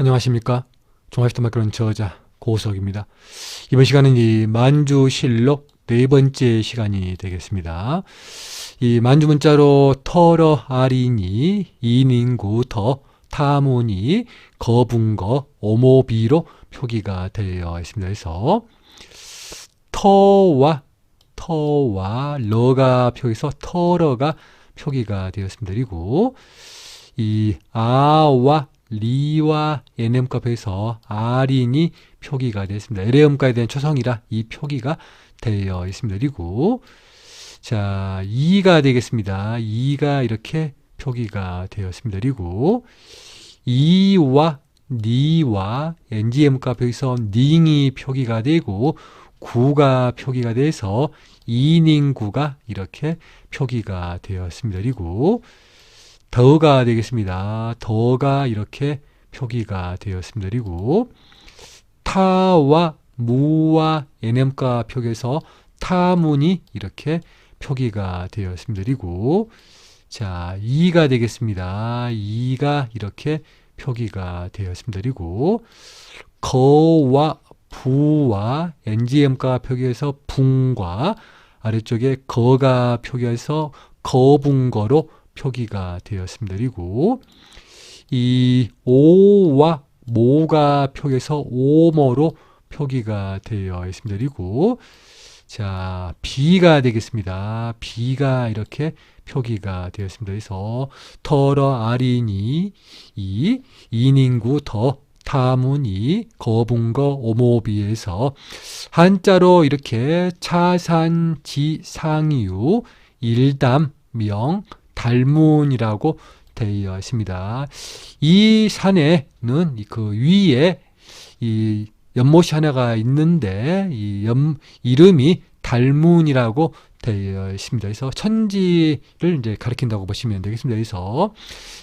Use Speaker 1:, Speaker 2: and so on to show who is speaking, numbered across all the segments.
Speaker 1: 안녕하십니까. 종합시대마크론 저자 고석입니다. 이번 시간은 이 만주실록 네 번째 시간이 되겠습니다. 이 만주 문자로 터러 아리니 이닝구 더 타문이 거분거 오모비로 표기가 되어 있습니다. 그래서 터와 터와 러가 표기해서 터러가 표기가 되었습니다. 그리고 이 아와 리와 NM 값에서 R인이 표기가 되었습니다. LM가에 대한 초성이라 이 표기가 되어 있습니다. 그리고 자 2가 되겠습니다. 2가 이렇게 표기가 되었습니다. 그리고 2와 니와 NGM 값 여기서 닝이 표기가 되고 9가 표기가 돼서 이닝구가 이렇게 표기가 되었습니다. 그리고 더가 되겠습니다. 더가 이렇게 표기가 되었습니다. 그리고 타와 무와 NM가 표기해서 타문이 이렇게 표기가 되었습니다. 그리고 자, 2가 되겠습니다. 2가 이렇게 표기가 되었습니다. 그리고 거와 부와 NGM가 표기해서 붕과 아래쪽에 거가 표기해서 거붕거로 표기가 되었습니다. 그리고 이 오와 모가 표기해서 오모로 표기가 되어 있습니다. 그리고 자 비가 되겠습니다. 비가 이렇게 표기가 되었습니다. 그래서 터러 아리니 이 이닝구 더 타문이 거분거 오모비에서 한자로 이렇게 차산지상유 일담명 달문이라고 되어 있습니다. 이 산에는 그 위에 이 연못이 하나가 있는데 이 연, 이름이 달문이라고 되어 있습니다. 그래서 천지를 이제 가리킨다고 보시면 되겠습니다. 그래서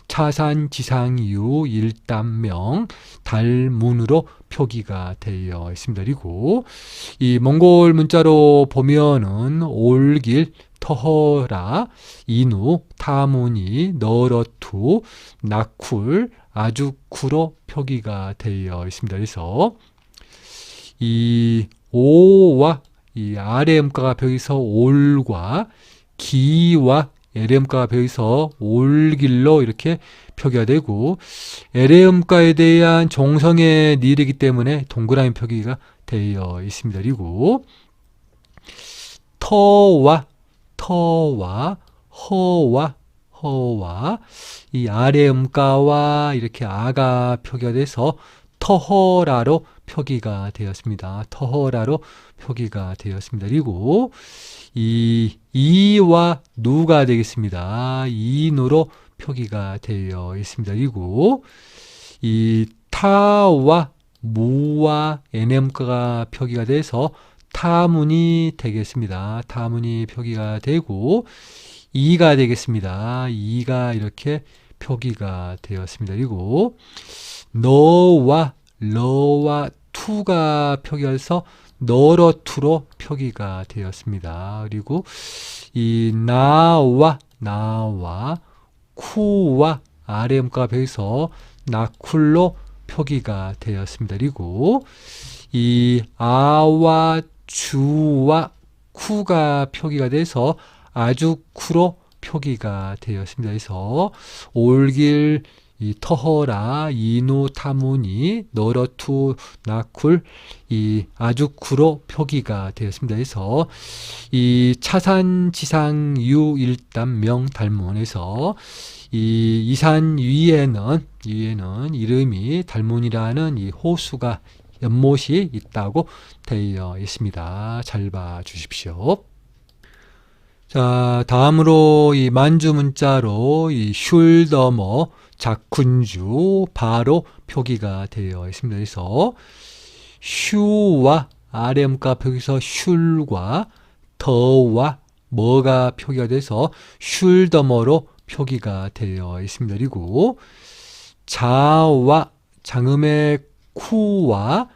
Speaker 1: 차산 지상유 일담명 달문으로 표기가 되어 있습니다. 그리고 이 몽골 문자로 보면은 올길 터허라 인우 타문이 너러투 나쿨 아주쿠로 표기가 되어 있습니다. 그래서 이 오와 이 RM가가 벽에서 올과 기와 LM가가 벽에서 올길로 이렇게 표기가 되고 LM가에 대한 종성의 니르기 때문에 동그라미 표기가 되어 있습니다. 그리고 터와 터와 허와 허와 이 음가와 이렇게 아가 표기가 돼서 터허라로 표기가 되었습니다. 터허라로 표기가 되었습니다. 그리고 이 이와 누가 되겠습니다. 이누로 표기가 되어 있습니다. 그리고 이 타와 무와 NM가가 표기가 돼서 타문이 되겠습니다. 타문이 표기가 되고 2가 되겠습니다. 2가 이렇게 표기가 되었습니다. 그리고 너와 러와 투가 표기해서 너러 투로 표기가 되었습니다. 그리고 이 나와 나와 쿠와 RM가 배서 나쿨로 표기가 되었습니다. 그리고 이 아와 주와 쿠가 표기가 돼서 아주 쿠로 표기가 되었습니다. 그래서 올길 이 터허라 이누 타무니 너러투 나쿨 이 아주쿠로 표기가 되었습니다. 그래서 이 차산 지상 유 일단 명 달문에서 이 이산 위에는 위에는 이름이 달문이라는 이 호수가 연못이 있다고 되어 있습니다. 잘 봐 주십시오. 자, 다음으로 이 만주 문자로 이 슐더머 작군주 바로 표기가 되어 있습니다. 그래서 슈와 RM가 표기서 슐과 더와 뭐가 표기가 돼서 슐더머로 표기가 되어 있습니다. 그리고 자와 장음의 쿠와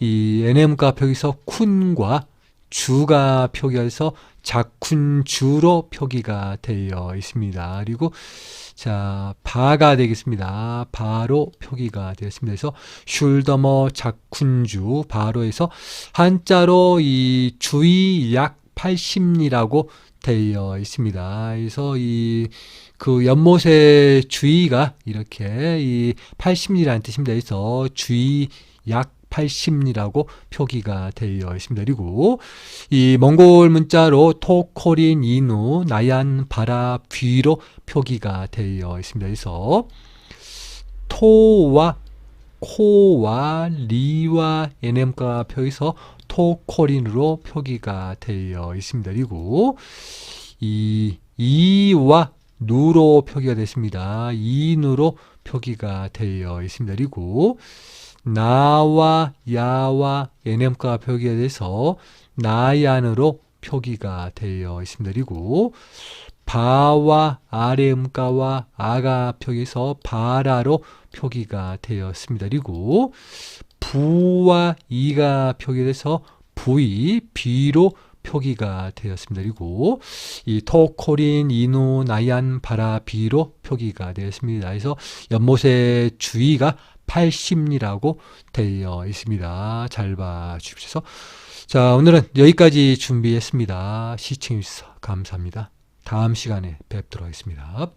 Speaker 1: 이 NM가 표기서 쿤과 주가 표기해서 작훈주로 표기가 되어 있습니다. 그리고 자, 바가 되겠습니다. 바로 표기가 되었습니다. 그래서 슐더머 작훈주 바로에서 한자로 이 주의 약 80리라고 되어 있습니다. 그래서 이 그 연못의 주의가 이렇게 이 80리라는 뜻입니다. 그래서 주의 약 80리라고 표기가 되어 있습니다. 그리고 이 몽골 문자로 토코린 이누 나얀 바라 귀로 표기가 되어 있습니다. 그래서 토와 코와 리와 NM가 표기서 토코린으로 표기가 되어 있습니다. 그리고 이 이와 누로 표기가 됐습니다. 이누로 표기가 되어 있습니다. 그리고 나와 야와 NM가 표기가 돼서 나얀으로 표기가 되어 있습니다. 그리고 바와 아래음가와 아가 표기해서 바라로 표기가 되었습니다. 그리고 부와 이가 표기돼서 부이 비로 표기가 되었습니다. 그리고 이 토코린, 이누, 나얀, 바라, 비로 표기가 되었습니다. 그래서 연못의 주의가 80리라고 되어 있습니다. 잘 봐주십시오. 자, 오늘은 여기까지 준비했습니다. 시청해주셔서 감사합니다. 다음 시간에 뵙도록 하겠습니다.